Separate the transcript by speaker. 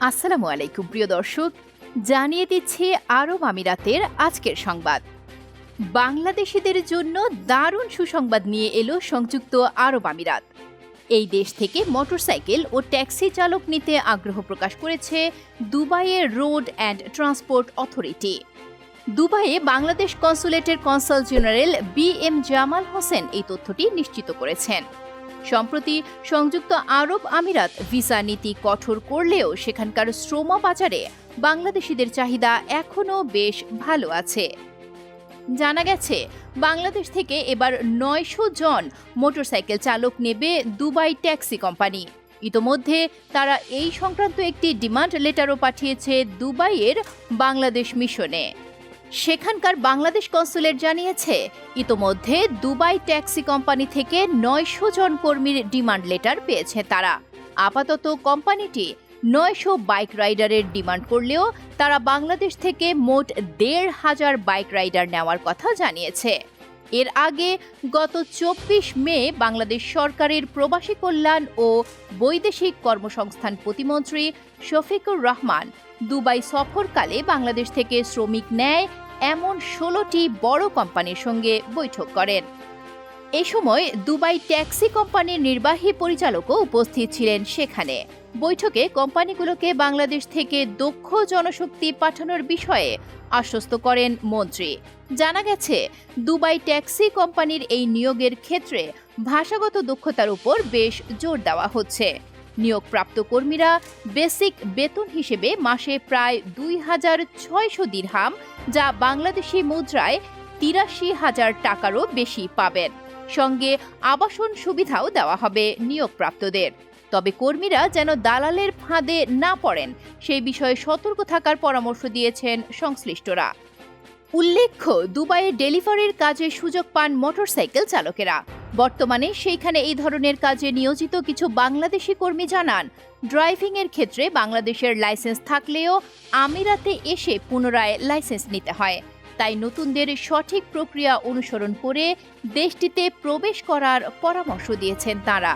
Speaker 1: আসসালামু আলাইকুম, প্রিয় দর্শক। জানিয়ে দিচ্ছে আরব আমিরাতের আজকের সংবাদ। বাংলাদেশিদের জন্য দারুণ সুসংবাদ নিয়ে এলো সংযুক্ত আরব আমিরাত। এই দেশ থেকে মোটরসাইকেল ও ট্যাক্সি চালক নিতে আগ্রহ প্রকাশ করেছে দুবাইয়ের রোড অ্যান্ড ট্রান্সপোর্ট অথরিটি। দুবাইয়ে Bangladesh কনসুলেটের consul general B M Jamal Hossain এই তথ্যটি নিশ্চিত করেছেন। সম্প্রতি সংযুক্ত আরব আমিরাত ভিসা নীতি কঠোর করলেও সেখানকার শ্রম বাজারে বাংলাদেশিদের চাহিদা এখনও বেশ ভালো আছে। জানা গেছে, বাংলাদেশ থেকে এবার নয়শো জন মোটরসাইকেল চালক নেবে দুবাই ট্যাক্সি কোম্পানি। ইতোমধ্যে তারা এই সংক্রান্ত একটি ডিমান্ড লেটারও পাঠিয়েছে দুবাইয়ের বাংলাদেশ মিশনে। সেখানকার বাংলাদেশ কনসুলেট জানিয়েছে, ইতোমধ্যে দুবাই ট্যাক্সি কোম্পানি থেকে নয়শো জন কর্মীর ডিমান্ড লেটার পেয়েছে তারা। আপাতত কোম্পানিটি নয়শো বাইক রাইডারের ডিমান্ড করলেও তারা বাংলাদেশ থেকে মোট দেড় হাজার বাইক রাইডার নেওয়ার কথা জানিয়েছে। এর আগে গত চব্বিশ মে বাংলাদেশ সরকারের প্রবাসী কল্যাণ ও বৈদেশিক কর্মসংস্থান প্রতিমন্ত্রী শফিকুর রহমান দুবাই সফরকালে বাংলাদেশ থেকে শ্রমিক নেয় এমন ষোলোটি বড় কোম্পানির সঙ্গে বৈঠক করেন। এ সময় দুবাই ট্যাক্সি কোম্পানির নির্বাহী পরিচালকও উপস্থিত ছিলেন সেখানে। বৈঠকে কোম্পানিগুলোকে বাংলাদেশ থেকে দক্ষ জনশক্তি পাঠানোর বিষয়ে আশ্বস্ত করেন মন্ত্রী। জানা গেছে, দুবাই ট্যাক্সি কোম্পানির এই নিয়োগের ক্ষেত্রে ভাষাগত দক্ষতার উপর বেশ জোর দেওয়া হচ্ছে। নিয়োগপ্রাপ্ত কর্মীরা বেসিক বেতন হিসেবে মাসে প্রায় দুই হাজার ছয়শো দিরহাম, যা বাংলাদেশি মুদ্রায় তিরাশি হাজার টাকারও বেশি পাবেন। সঙ্গে আবাসন সুবিধাও দেওয়া হবে নিয়োগপ্রাপ্তদের। তবে কর্মীরা যেন দালালের ফাঁদে না পড়েন, সেই বিষয়ে সতর্ক থাকার পরামর্শ দিয়েছেন সংশ্লিষ্টরা। উল্লেখ্য, দুবাইয়ে ডেলিভারির কাজে সুযোগ পান মোটরসাইকেল চালকেরা। বর্তমানে সেইখানে এই ধরনের কাজে নিয়োজিত কিছু বাংলাদেশি কর্মী জানান, ড্রাইভিংয়ের ক্ষেত্রে বাংলাদেশের লাইসেন্স থাকলেও আমিরাতে এসে পুনরায় লাইসেন্স নিতে হয়। তাই নতুনদের সঠিক প্রক্রিয়া অনুসরণ করে দেশটিতে প্রবেশ করার পরামর্শ দিয়েছেন তারা।